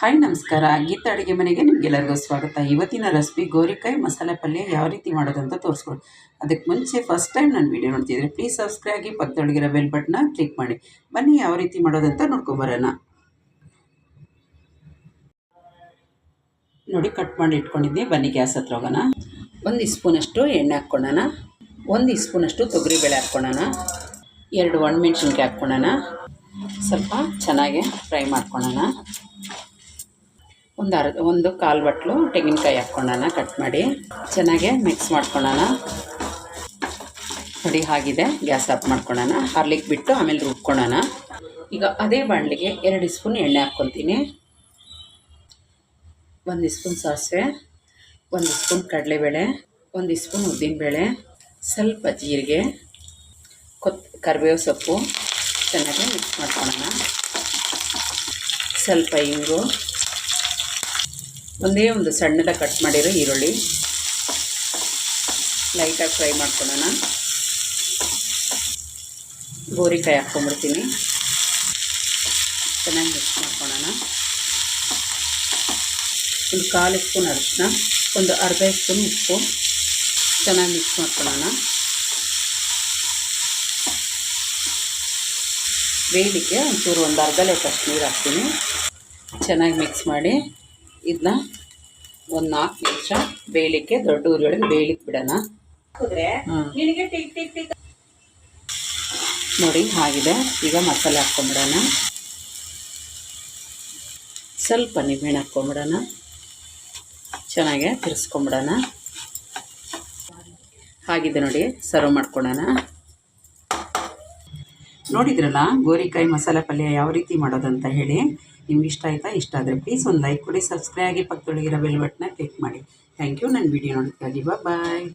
Hi, ನಮಸ್ಕಾರ. ಗೀತಾ ಅಡುಗೆ ಮನೆಗೆ ನಿಮಗೆಲ್ಲರಿಗೂ ಸ್ವಾಗತ. ಇವತ್ತಿನ ರೆಸಿಪಿ ಗೋರಿಕಾಯಿ ಮಸಾಲೆ ಪಲ್ಯ ಯಾವ ರೀತಿ ಮಾಡೋದಂತ ತೋರಿಸ್ಕೊಡಿ. ಅದಕ್ಕೆ ಮುಂಚೆ ಫಸ್ಟ್ ಟೈಮ್ ನಾನು ವೀಡಿಯೋ ನೋಡ್ತಿದ್ರೆ ಪ್ಲೀಸ್ ಸಬ್ಸ್ಕ್ರೈಬ್ ಆಗಿ ಪಕ್ಕದೊಳಗಿರೋ ಬೆಲ್ ಬಟನ್ನ ಕ್ಲಿಕ್ ಮಾಡಿ. ಬನ್ನಿ ಯಾವ ರೀತಿ ಮಾಡೋದಂತ ನೋಡ್ಕೊಬರೋಣ. ನೋಡಿ ಕಟ್ ಮಾಡಿ ಇಟ್ಕೊಂಡಿದ್ದೆ ಬನ್ನಿ, ಗ್ಯಾಸ್ ಹತ್ರ ಹೋಗೋಣ. ಒಂದು ಸ್ಪೂನಷ್ಟು ಎಣ್ಣೆ ಹಾಕ್ಕೊಳ್ಳೋಣ. ಒಂದು ಸ್ಪೂನಷ್ಟು ತೊಗರಿಬೇಳೆ ಹಾಕ್ಕೊಳ್ಳೋಣ. ಎರಡು ಒಣಮೆಣ್ಸಿನ್ಕಾಯಿ ಹಾಕ್ಕೊಳ್ಳೋಣ. ಸ್ವಲ್ಪ ಚೆನ್ನಾಗಿ ಫ್ರೈ ಮಾಡ್ಕೊಳ್ಳೋಣ. ಒಂದು ಅರ್ಧ, ಒಂದು ಕಾಲು ಬಟ್ಲು ತೆಂಗಿನಕಾಯಿ ಹಾಕ್ಕೊಳ್ಳೋಣ ಕಟ್ ಮಾಡಿ. ಚೆನ್ನಾಗೆ ಮಿಕ್ಸ್ ಮಾಡ್ಕೊಳ್ಳೋಣ ಪುಡಿ ಆಗಿದೆ, ಗ್ಯಾಸ್ ಆಫ್ ಮಾಡ್ಕೊಳ್ಳೋಣ ಹರ್ಲಿಕ್ಕೆ ಬಿಟ್ಟು ಆಮೇಲೆ ರುಬ್ಕೊಳ್ಳೋಣ ಈಗ ಅದೇ ಬಾಣಲಿಗೆ ಎರಡು ಸ್ಪೂನ್ ಎಣ್ಣೆ ಹಾಕ್ಕೊತೀನಿ ಒಂದು ಸ್ಪೂನ್ ಸಾಸಿವೆ, ಒಂದು ಸ್ಪೂನ್ ಕಡಲೆಬೇಳೆ, ಒಂದು ಸ್ಪೂನ್ ಉದ್ದಿನಬೇಳೆ, ಸ್ವಲ್ಪ ಜೀರಿಗೆ, ಕೊತ್, ಕರಿಬೇವು ಸೊಪ್ಪು, ಚೆನ್ನಾಗಿ ಮಿಕ್ಸ್ ಮಾಡ್ಕೊಳ್ಳೋಣ ಸ್ವಲ್ಪ ಇಂಗು ಒಂದೇ ಒಂದು ಸಣ್ಣದ ಕಟ್ ಮಾಡಿರೋ ಈರುಳ್ಳಿ. ಲೈಟಾಗಿ ಫ್ರೈ ಮಾಡ್ಕೊಳ್ಳೋಣ. ಗೋರಿಕಾಯಿ ಹಾಕ್ಕೊಂಬಿಡ್ತೀನಿ ಚೆನ್ನಾಗಿ ಮಿಕ್ಸ್ ಮಾಡ್ಕೊಳ್ಳೋಣ. ಒಂದು ಕಾಲು ಸ್ಪೂನ್ ಅರಿಶಿನ ಒಂದು ಅರ್ಧ ಸ್ಪೂನ್ ಉಪ್ಪು. ಚೆನ್ನಾಗಿ ಮಿಕ್ಸ್ ಮಾಡ್ಕೊಳ್ಳೋಣ. ಬೇಯಲಿಕ್ಕೆ ಒಂಚೂರು ಒಂದು ಅರ್ಧ ಲೀಟರ್ಷ್ಟು ನೀರು ಹಾಕ್ತೀನಿ. ಚೆನ್ನಾಗಿ ಮಿಕ್ಸ್ ಮಾಡಿ. ಇದನ್ನ ಒಂದ್ ನಾಲ್ಕು ನಿಮಿಷ ಬೇಯಲಿಕ್ಕೆ ದೊಡ್ಡ ಉರಿಯೊಳಗೆ ಬೇಯಲಿಕ್ಕೆ ಬಿಡೋಣ. ನೋಡಿ ಆಗಿದೆ ಈಗ ಮಸಾಲೆ ಹಾಕ್ಕೊಂಬಿಡೋಣ. ಸ್ವಲ್ಪ ನಿಂಬೆಹಣ್ಣು ಹಾಕ್ಕೊಂಬಿಡೋಣ. ಚೆನ್ನಾಗೆ ತಿರ್ಸ್ಕೊಂಬಿಡೋಣ. ಹಾಗಿದೆ ನೋಡಿ ಸರ್ವ್ ಮಾಡ್ಕೊಳ್ಳೋಣ ನೋಡಿದ್ರಲ್ಲ ಗೋರಿಕಾಯಿ ಮಸಾಲೆ ಪಲ್ಯ ಯಾವ ರೀತಿ ಮಾಡೋದಂತ ಹೇಳಿ. ನಿಮ್ಗೆ ಇಷ್ಟ ಆಯಿತಾ? ಇಷ್ಟ ಆದರೆ ಪ್ಲೀಸ್ ಒಂದು ಲೈಕ್ ಕೊಡಿ ಸಬ್ಸ್ಕ್ರೈಬ್ ಆಗಿ ಪಕ್ಕದೊಳಗಿರೋ ಬೆಲ್ ಬಟನ್ನ ಕ್ಲಿಕ್ ಮಾಡಿ. ಥ್ಯಾಂಕ್ ಯು ನನ್ನ ವಿಡಿಯೋ ನೋಡೋದಕ್ಕಾಗಿ. ಬಾಯ್